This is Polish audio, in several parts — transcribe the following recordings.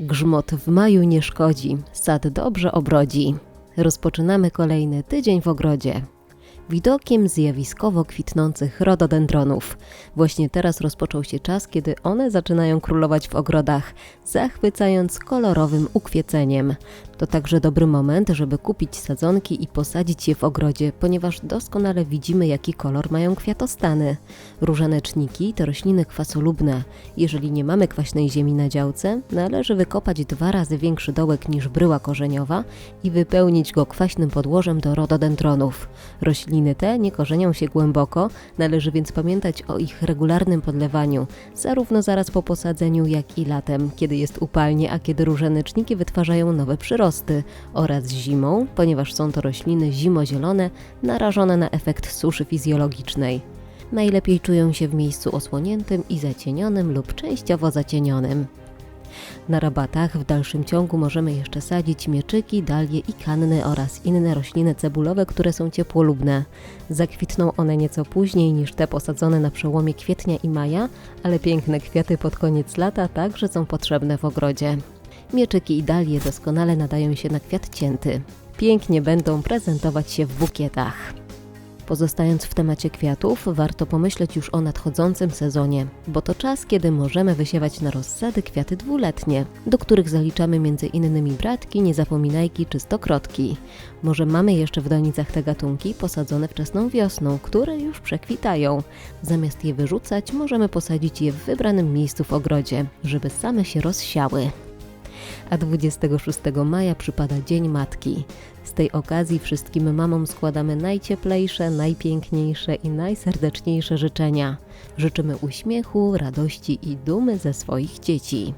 Grzmot w maju nie szkodzi, sad dobrze obrodzi. Rozpoczynamy kolejny tydzień w ogrodzie. Widokiem zjawiskowo kwitnących rododendronów. Właśnie teraz rozpoczął się czas, kiedy one zaczynają królować w ogrodach, zachwycając kolorowym ukwieceniem. To także dobry moment, żeby kupić sadzonki i posadzić je w ogrodzie, ponieważ doskonale widzimy, jaki kolor mają kwiatostany. Różaneczniki to rośliny kwasolubne. Jeżeli nie mamy kwaśnej ziemi na działce, należy wykopać dwa razy większy dołek niż bryła korzeniowa i wypełnić go kwaśnym podłożem do rododendronów. Rośliny te nie korzenią się głęboko, należy więc pamiętać o ich regularnym podlewaniu, zarówno zaraz po posadzeniu, jak i latem, kiedy jest upalnie, a kiedy różaneczniki wytwarzają nowe oraz zimą, ponieważ są to rośliny zimozielone, narażone na efekt suszy fizjologicznej. Najlepiej czują się w miejscu osłoniętym i zacienionym lub częściowo zacienionym. Na rabatach w dalszym ciągu możemy jeszcze sadzić mieczyki, dalie i kanny oraz inne rośliny cebulowe, które są ciepłolubne. Zakwitną one nieco później niż te posadzone na przełomie kwietnia i maja, ale piękne kwiaty pod koniec lata także są potrzebne w ogrodzie. Mieczyki i dalie doskonale nadają się na kwiat cięty. Pięknie będą prezentować się w bukietach. Pozostając w temacie kwiatów, warto pomyśleć już o nadchodzącym sezonie, bo to czas, kiedy możemy wysiewać na rozsady kwiaty dwuletnie, do których zaliczamy innymi bratki, niezapominajki czy stokrotki. Może mamy jeszcze w donicach te gatunki posadzone wczesną wiosną, które już przekwitają. Zamiast je wyrzucać, możemy posadzić je w wybranym miejscu w ogrodzie, żeby same się rozsiały a 26 maja przypada Dzień Matki. Z tej okazji wszystkim mamom składamy najcieplejsze, najpiękniejsze i najserdeczniejsze życzenia. Życzymy uśmiechu, radości i dumy ze swoich dzieci.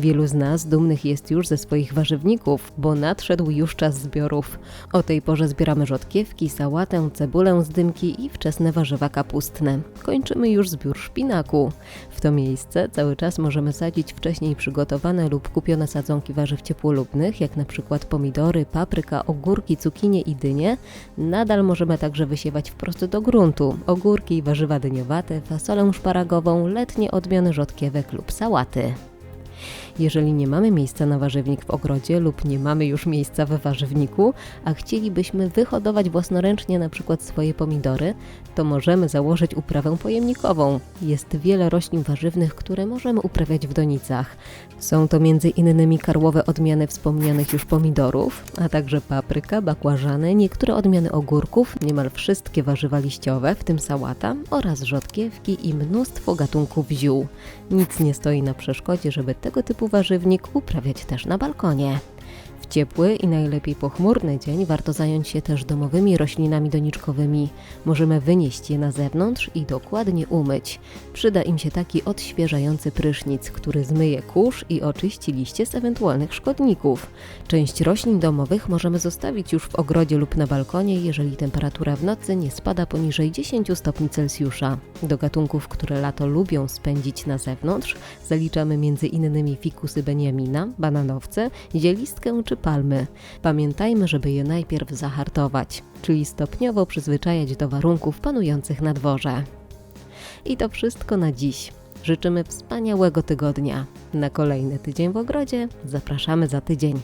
Wielu z nas dumnych jest już ze swoich warzywników, bo nadszedł już czas zbiorów. O tej porze zbieramy rzodkiewki, sałatę, cebulę z dymki i wczesne warzywa kapustne. Kończymy już zbiór szpinaku. W to miejsce cały czas możemy sadzić wcześniej przygotowane lub kupione sadzonki warzyw ciepłolubnych, jak na przykład pomidory, papryka, ogórki, cukinie i dynie. Nadal możemy także wysiewać wprost do gruntu ogórki, warzywa dyniowate, fasolę szparagową, letnie odmiany rzodkiewek lub sałaty. Jeżeli nie mamy miejsca na warzywnik w ogrodzie lub nie mamy już miejsca we warzywniku, a chcielibyśmy wyhodować własnoręcznie na przykład swoje pomidory, to możemy założyć uprawę pojemnikową. Jest wiele roślin warzywnych, które możemy uprawiać w donicach. Są to innymi karłowe odmiany wspomnianych już pomidorów, a także papryka, bakłażany, niektóre odmiany ogórków, niemal wszystkie warzywa liściowe, w tym sałata oraz rzodkiewki i mnóstwo gatunków ziół. Nic nie stoi na przeszkodzie, żeby tego typu warzywnik uprawiać też na balkonie. Ciepły i najlepiej pochmurny dzień warto zająć się też domowymi roślinami doniczkowymi. Możemy wynieść je na zewnątrz i dokładnie umyć. Przyda im się taki odświeżający prysznic, który zmyje kurz i oczyści liście z ewentualnych szkodników. Część roślin domowych możemy zostawić już w ogrodzie lub na balkonie, jeżeli temperatura w nocy nie spada poniżej 10 stopni Celsjusza. Do gatunków, które lato lubią spędzić na zewnątrz, zaliczamy m.in. fikusy beniamina, bananowce, zielistkę czy palmy. Pamiętajmy, żeby je najpierw zahartować, czyli stopniowo przyzwyczajać do warunków panujących na dworze. I to wszystko na dziś. Życzymy wspaniałego tygodnia. Na kolejny tydzień w ogrodzie zapraszamy za tydzień.